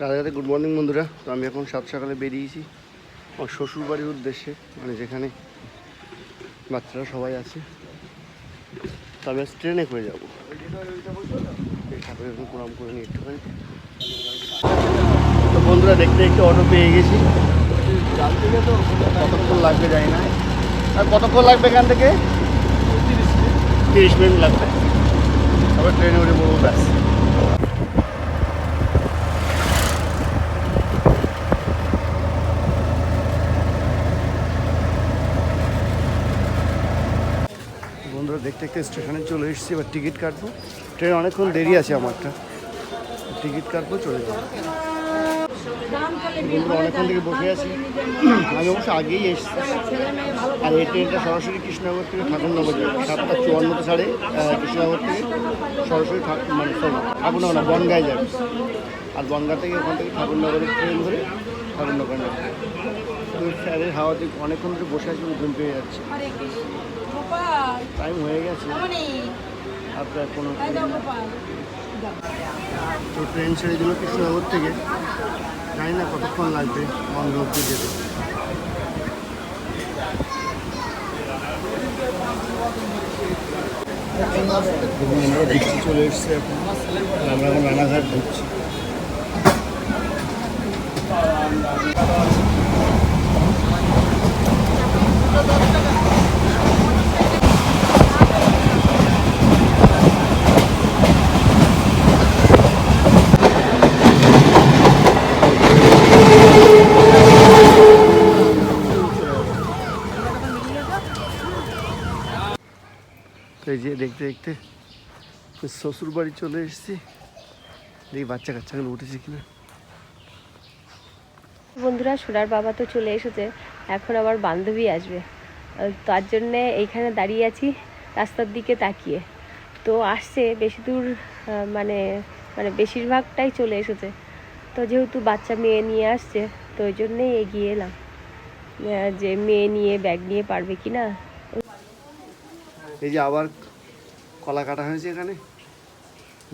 Radhe good morning বন্ধুরা। তো আমি এখন সাত সকালে বেরিয়েছি আমার শ্বশুর বাড়ির উদ্দেশ্যে মানে যেখানে বাচ্চারা সবাই আছে। তো আমি আজ ট্রেনে করে যাব। ঠাকুরের প্রণাম করে নিই একটুখানি। তো বন্ধুরা, দেখতে দেখতে অটো পেয়ে গেছি। কতক্ষণ লাগবে জানি না। আর কতক্ষণ লাগবে এখান থেকে? তিরিশ মিনিট। লাগবে। তারপর ট্রেনে উঠে বলব ব্যাস বন্ধুরা দেখতে দেখতে স্টেশনে চলে এসেছি এবার টিকিট কাটবো। ট্রেন অনেকক্ষণ দেরি আছে আমারটা। টিকিট কাটবো চলে যাব। বন্ধুরা অনেকক্ষণ থেকে বসে আছি। আমি অবশ্য আগেই এসেছি। আর এই ট্রেনটা সরাসরি কৃষ্ণনগর থেকে ঠাকুরনগর যাবে। সাতটা চুয়ান্নতে ছাড়ে আহ, কৃষ্ণনগর থেকে সরাসরি মানে ঠাকুরনগর না বনগায় যাবে। আর বনগা থেকে ওখান থেকে ঠাকুরনগরের ট্রেন ধরে ঠাকুরনগর যাবে। ফ্যানের হাওয়াতে অনেকক্ষণ ধরে বসে আছি ঘুম পেয়ে যাচ্ছে। টাইম হয়ে গেছে। প্রায় কোনো তো ট্রেন ছেড়ে দিল কৃষ্ণনগর থেকে। জানি না কতক্ষণ লাগবে বন্ধ অব্দি যেতে। আমরা দেখছি চলে এসছে এখন। আমরা এখন রানাঘাট ঢুকছি। এই যে দেখতে দেখতে শ্বশুর বাড়ি চলে এসেছি। দেখি বাচ্চা কাচ্চাগুলো উঠেছে কিনা। বন্ধুরা, সোনার বাবা তো চলে এসেছে। এখন আমার বান্ধবী আসবে। তার জন্যে এইখানে দাঁড়িয়ে আছি, রাস্তার দিকে তাকিয়ে। তো আসছে, বেশি দূর মানে মানে বেশিরভাগটাই চলে এসেছে। তো যেহেতু বাচ্চা মেয়ে নিয়ে আসছে, তো ওই জন্যেই এগিয়ে এলাম। যে মেয়ে নিয়ে, ব্যাগ নিয়ে পারবে কি না? এই যে আবার কলা কাটা হয়েছে এখানে।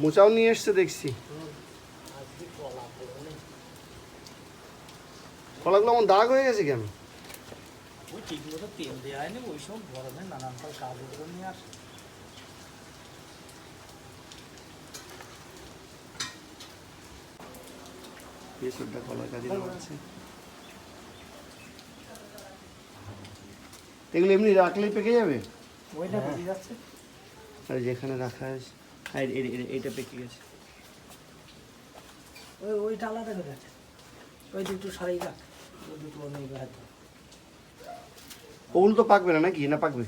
মোচাও নিয়ে এসছে, দেখছি। কলাগুলো আমার দাগ হয়ে গেছে কেন ওই ঠিকমতো তেল দেওয়া হয়নি ওই সব গরমে নানান ফল কাজ নিয়ে আসে। এসবটা কলা কাজে আছে। এগুলো এমনি রাখলেই পেকে যাবে? ওইটা বেরিয়ে যাচ্ছে। আর যেখানে রাখা আছে আর এটা পেকে গেছে। ওই ওইটা আলাদা করে আছে ওই দুটো সারাই রাখ। ওই দুটো নেই হয়তো ওগুলো তো পাকবে না নাকি না পাকবে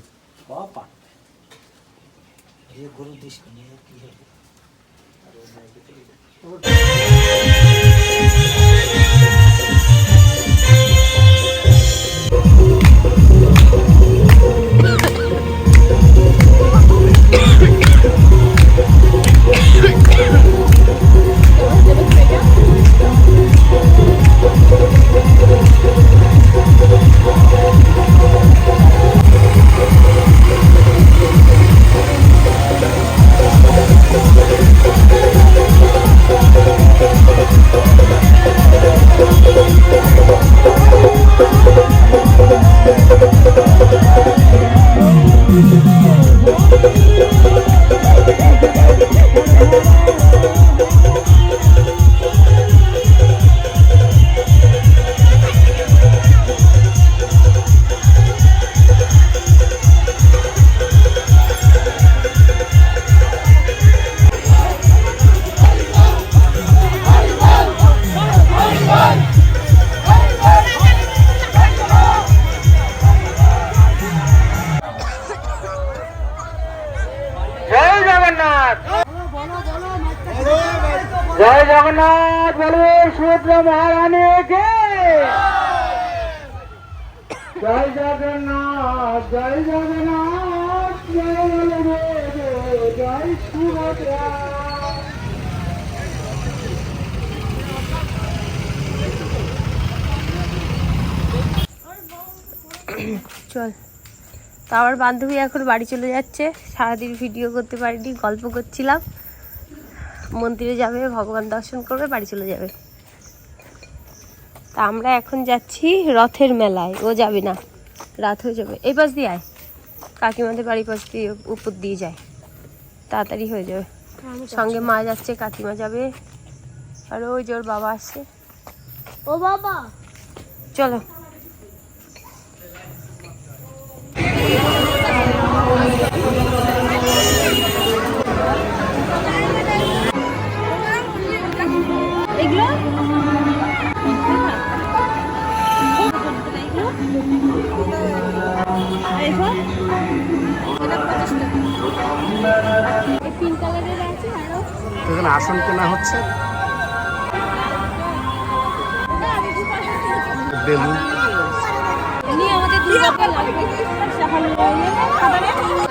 বা পারবে চল। তো আমার বান্ধবী এখন বাড়ি চলে যাচ্ছে। সারাদিন ভিডিও করতে পারিনি, গল্প করছিলাম। মন্দিরে যাবে, ভগবান দর্শন করবে, বাড়ি চলে যাবে। তা আমরা এখন যাচ্ছি রথের মেলায়। ও যাবে না, রাত হয়ে যাবে। এই পাশ দিয়ে আয়। কাকিমাদের বাড়ির পাশ দিয়ে উপর দিয়ে যায়। তাড়াতাড়ি হয়ে যাবে। সঙ্গে মা যাচ্ছে কাকিমা যাবে। আর ওই যে ওর বাবা আসছে। ও বাবা! চলো। এগুলো? এখানে? আসন কেনা হচ্ছে। বেলুন। আমাদের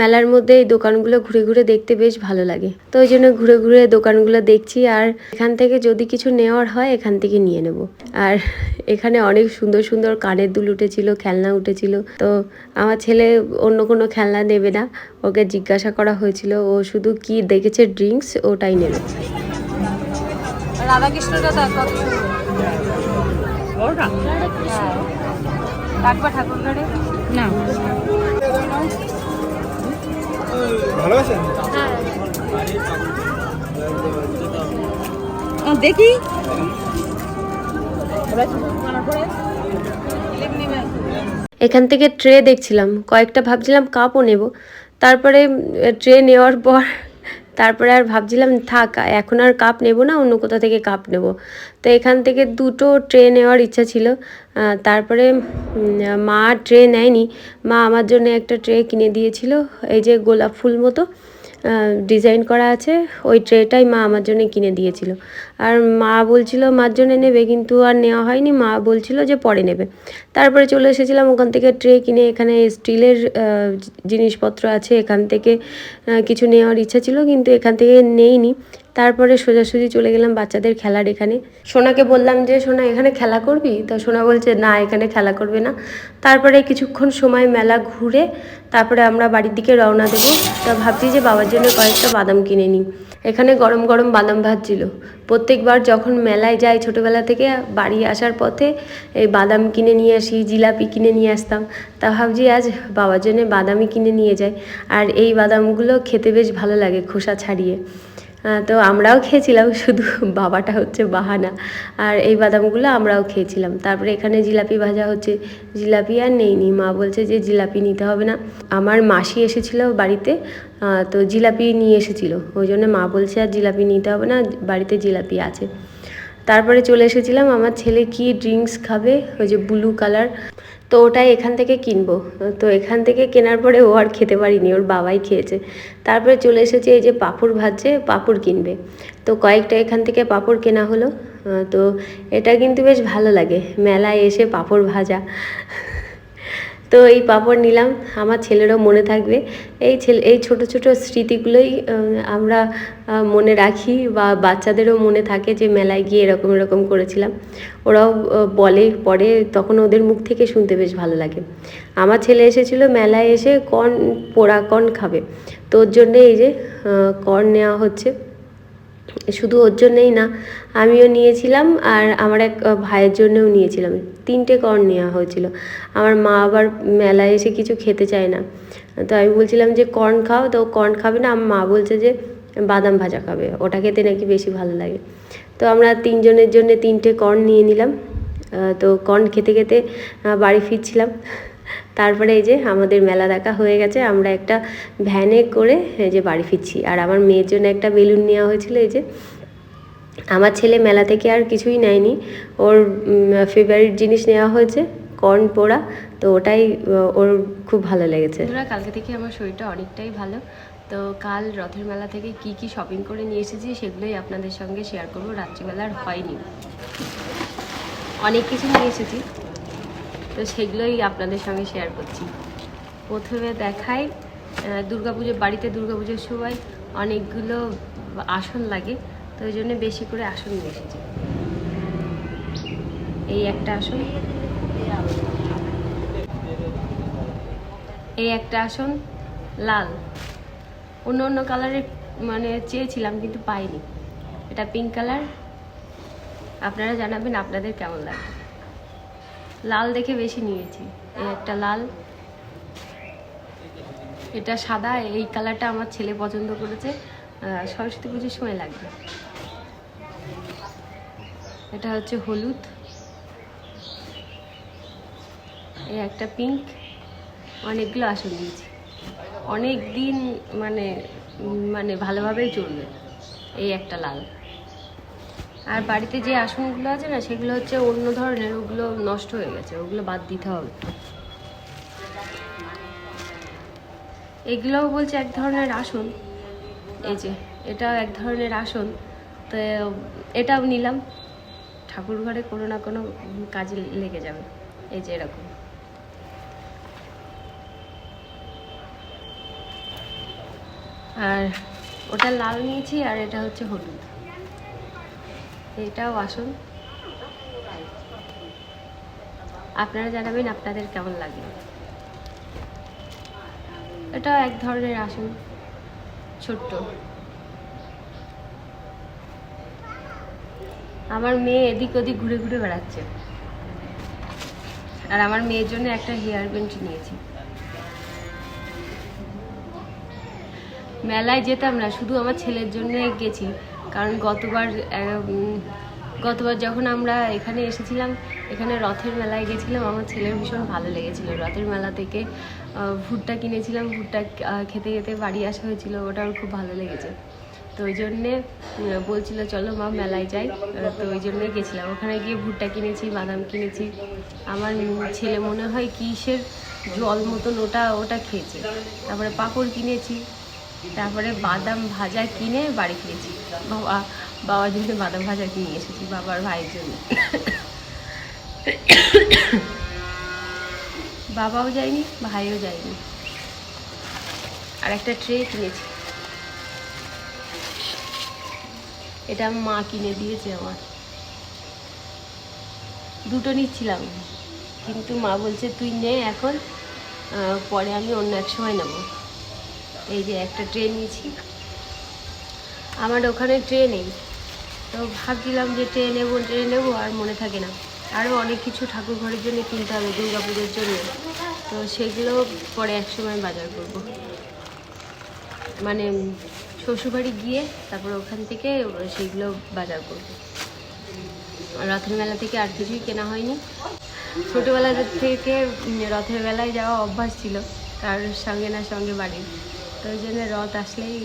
মেলার মধ্যে এই দোকানগুলো ঘুরে ঘুরে দেখতে বেশ ভালো লাগে। তো ওই জন্য ঘুরে ঘুরে দোকানগুলো দেখছি আর এখান থেকে যদি কিছু নেওয়ার হয় এখান থেকে নিয়ে নেব। আর এখানে অনেক সুন্দর সুন্দর কানের দুল উঠেছিল খেলনা উঠেছিল। তো আমার ছেলে অন্য কোনো খেলনা নেবে না। ওকে জিজ্ঞাসা করা হয়েছিল ও শুধু কি দেখেছে ড্রিঙ্কস ওটাই নেবে। রাধাকৃষ্ণটা দেখ কত সুন্দর। হ্যাঁ। ঠাকুর ভালো আছেন? দেখি। এখান থেকে ট্রে দেখছিলাম। কয়েকটা ভাবছিলাম কাপও নেব। তারপরে ট্রে নেওয়ার পর তারপরে আর ভাবছিলাম, থাক, এখন আর কাপ নেব না, অন্য কোথা থেকে কাপ নেব। তো এখান থেকে দুটো ট্রে নেওয়ার ইচ্ছা ছিল। তারপরে মা ট্রে নেয়নি। মা আমার জন্য একটা ট্রে কিনে দিয়েছিল, এই যে গোলাপ ফুল মতো। ডিজাইন করা আছে, ওই ট্রেটাই মা আমার জন্য কিনে দিয়েছিল। আর মা বলছিল, মার জন্য নেবে কিন্তু আর নেওয়া হয়নি। মা বলছিল যে পরে নেবে। তারপরে চলে এসেছিলাম ওখান থেকে ট্রে কিনে, এখানে স্টিলের জিনিসপত্র আছে, এখান থেকে কিছু নেওয়ার ইচ্ছা ছিল, কিন্তু এখান থেকে নেইনি। তারপরে সোজাসুজি চলে গেলাম বাচ্চাদের খেলার এখানে। সোনাকে বললাম যে, সোনা, এখানে খেলা করবি? তো সোনা বলছে, না, এখানে খেলা করবে না। তারপরে কিছুক্ষণ সময় মেলা ঘুরে তারপরে আমরা বাড়ির দিকে রওনা দেবো। তা ভাবছি যে বাবার জন্য কয়েকটা বাদাম কিনে নিই। এখানে গরম গরম বাদাম ভাজছিল। প্রত্যেকবার যখন মেলায় যাই ছোটোবেলা থেকে বাড়ি আসার পথে এই বাদাম কিনে নিয়ে আসি, জিলাপি কিনে নিয়ে আসতাম। তা ভাবছি আজ বাবার জন্য বাদামই কিনে নিয়ে যাই। আর এই বাদামগুলো খেতে বেশ ভালো লাগে খোসা ছাড়িয়ে। তো আমরাও খেয়েছিলাম, শুধু বাবাটা হচ্ছে বাহানা। আর এই বাদামগুলো আমরাও খেয়েছিলাম। তারপরে এখানে জিলাপি ভাজা হচ্ছে, জিলাপি আর নেইনি। মা বলছে যে জিলাপি নিতে হবে না। আমার মাসি এসেছিল বাড়িতে তো জিলাপি নিয়ে এসেছিল। ওই জন্য মা বলছে আর জিলাপি নিতে হবে না, বাড়িতে জিলাপি আছে। তারপরে চলে এসেছিলাম, আমার ছেলে কি ড্রিঙ্কস খাবে? ওই যে ব্লু কালার তো ওটাই এখান থেকে কিনবো। তো এখান থেকে কেনার পরে ও আর খেতে পারিনি, ওর বাবাই খেয়েছে। তারপরে চলে এসেছে এই যে পাপড় ভাজছে, পাপড় কিনবে। তো কয়েকটা এখান থেকে পাপড় কেনা হলো। তো এটা কিন্তু বেশ ভালো লাগে, মেলায় এসে পাপড় ভাজা। তো এই পাঁপড় নিলাম, আমার ছেলেরও মনে থাকবে। এই ছেলে, এই ছোট ছোট স্মৃতিগুলোই আমরা মনে রাখি বা বাচ্চাদেরও মনে থাকে যে মেলায় গিয়ে এরকম এরকম করেছিলাম। ওরাও বলে পরে তখন ওদের মুখ থেকে শুনতে বেশ ভালো লাগে। আমার ছেলে এসেছিল মেলায় এসে কর্ন, পোড়া কর্ন খাবে। তো ওর জন্যে এই যে কর্ন নেওয়া হচ্ছে। শুধু ওর জন্যই না, আমিও নিয়েছিলাম আর আমার এক ভাইয়ের জন্যও নিয়েছিলাম। তিনটে কর্ন নেওয়া হয়েছিল। আমার মা আবার মেলায় এসে কিছু খেতে চায় না। তো আমি বলছিলাম যে, কর্ন খাও। তো কর্ন খাবে না আমার মা বলছে যে, বাদাম ভাজা খাবে। ওটা খেতে নাকি বেশি ভালো লাগে। তো আমরা তিনজনের জন্য তিনটে কর্ন নিয়ে নিলাম। তো কর্ন খেতে খেতে বাড়ি ফিরছিলাম। তারপরে এই যে আমাদের মেলা দেখা হয়ে গেছে, আমরা একটা ভ্যানে করে এই যে বাড়ি ফিরছি। আর আমার মেয়ের জন্য একটা বেলুন নেওয়া হয়েছিল এই যে। আমার ছেলে মেলা থেকে আর কিছুই নেয়নি। ওর ফেভারিট জিনিস নেওয়া হয়েছে কর্ন পোড়া। তো ওটাই ওর খুব ভালো লেগেছে। কালকে থেকে আমার শরীরটা অনেকটাই ভালো। তো কাল রথের মেলা থেকে কি কি শপিং করে নিয়ে এসেছি সেগুলোই আপনাদের সঙ্গে শেয়ার করব। রাত্রিবেলা আর হয়নি। অনেক কিছু নিয়ে এসেছি। তো সেগুলোই আপনাদের সঙ্গে শেয়ার করছি। প্রথমে দেখাই দুর্গাপুজো বাড়িতে দুর্গাপুজোর সময় অনেকগুলো আসন লাগে, তো ওই জন্য বেশি করে আসন নিয়ে এসেছি। এই একটা আসন। এই একটা আসন লাল। অন্য অন্য কালারের মানে চেয়েছিলাম, কিন্তু পাইনি। এটা পিঙ্ক কালার আপনারা জানাবেন আপনাদের কেমন লাগে লাল দেখে বেশি নিয়েছি। এই একটা লাল। এটা সাদা, এই কালারটা আমার ছেলে পছন্দ করেছে। সরস্বতী পুজোর সময় লাগবে। এটা হচ্ছে হলুদ। এই একটা পিঙ্ক। অনেকগুলো আসন নিয়েছি। অনেক দিন মানে মানে ভালোভাবেই চলবে এই একটা লাল। আর বাড়িতে যে আসনগুলো আছে না, সেগুলো হচ্ছে অন্য ধরনের, ওগুলো নষ্ট হয়ে গেছে, ওগুলো বাদ দিতে হবে। এগুলোও বলছে এক ধরনের আসন। এই যে, এটাও এক ধরনের আসন। তো এটাও নিলাম। ঠাকুর ঘরে কোনো না কোনো কাজে লেগে যাবে। এই যে এরকম। আর ওটা লাল নিয়েছি, আর এটা হচ্ছে হলুদ। এটাও আসন। আপনারা জানাবেন আপনাদের কেমন লাগে। এটাও এক ধরনের আসন, ছোট্ট। আমার মেয়ে এদিক ওদিক ঘুরে ঘুরে বেড়াচ্ছে। আর আমার মেয়ের জন্য একটা হেয়ার বেঞ্চ নিয়েছি। মেলায় যেতাম না, শুধু আমার ছেলের জন্য গেছি। কারণ গতবার গতবার যখন আমরা এখানে এসেছিলাম, এখানে রথের মেলায় গেছিলাম, আমার ছেলের ভীষণ ভালো লেগেছিল। রথের মেলা থেকে ভুট্টা কিনেছিলাম, ভুট্টা খেতে খেতে বাড়ি আসা হয়েছিল ওটা ওর খুব ভালো লেগেছে। তো ওই জন্যে বলছিল, চলো মা, মেলায় যাই। তো ওই জন্যে গেছিলাম। ওখানে গিয়ে ভুট্টা কিনেছি, বাদাম কিনেছি। আমার ছেলে মনে হয় কিসের জল মতন ওটা ওটা খেয়েছে। তারপরে পাঁপড় কিনেছি। তারপরে বাদাম ভাজা কিনে বাড়ি ফিরেছি। বাবা বাবার জন্য বাদাম ভাজা কিনে এসেছি, বাবার ভাইয়ের জন্য। বাবাও যায়নি, ভাইও যায়নি। আর একটা ট্রে কিনেছি। এটা মা কিনে দিয়েছে আমার। দুটো নিচ্ছিলাম, কিন্তু মা বলছে, তুই নে এখন পরে আমি অন্য এক সময় নেব। এই যে একটা ট্রেন নিয়েছি। আমার ওখানে ট্রেন নেই। তো ভাবছিলাম যে ট্রেন নেব ট্রেন নেব আর মনে থাকে না। আরও অনেক কিছু ঠাকুর ঘরের জন্য কিনতে হবে, দুর্গা পুজোর জন্য। তো সেগুলো পরে এক সময় বাজার করব। মানে শ্বশুরবাড়ি গিয়ে তারপর ওখান থেকে সেইগুলো বাজার করব। রথের মেলা থেকে আর কিছুই কেনা হয়নি। ছোটোবেলা থেকে রথের বেলায় যাওয়া অভ্যাস ছিল, কারোর সঙ্গে না সঙ্গে বাড়ির তো ওই জন্য রথ আসলেই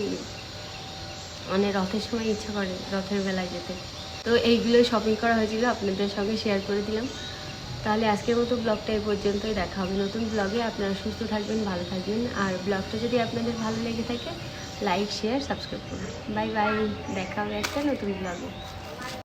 মানে রথের সময় ইচ্ছা করে রথের বেলায় যেতে। তো এইগুলোই শপিং করা হয়েছিল, আপনাদের সঙ্গে শেয়ার করে দিলাম। তাহলে আজকের মতো ব্লগটা এই পর্যন্তই, দেখা হবে নতুন ব্লগে আপনারা সুস্থ থাকবেন, ভালো থাকবেন। আর ব্লগটা যদি আপনাদের ভালো লেগে থাকে লাইক শেয়ার সাবস্ক্রাইব করুন। বাই বাই দেখা হবে একটা নতুন ব্লগে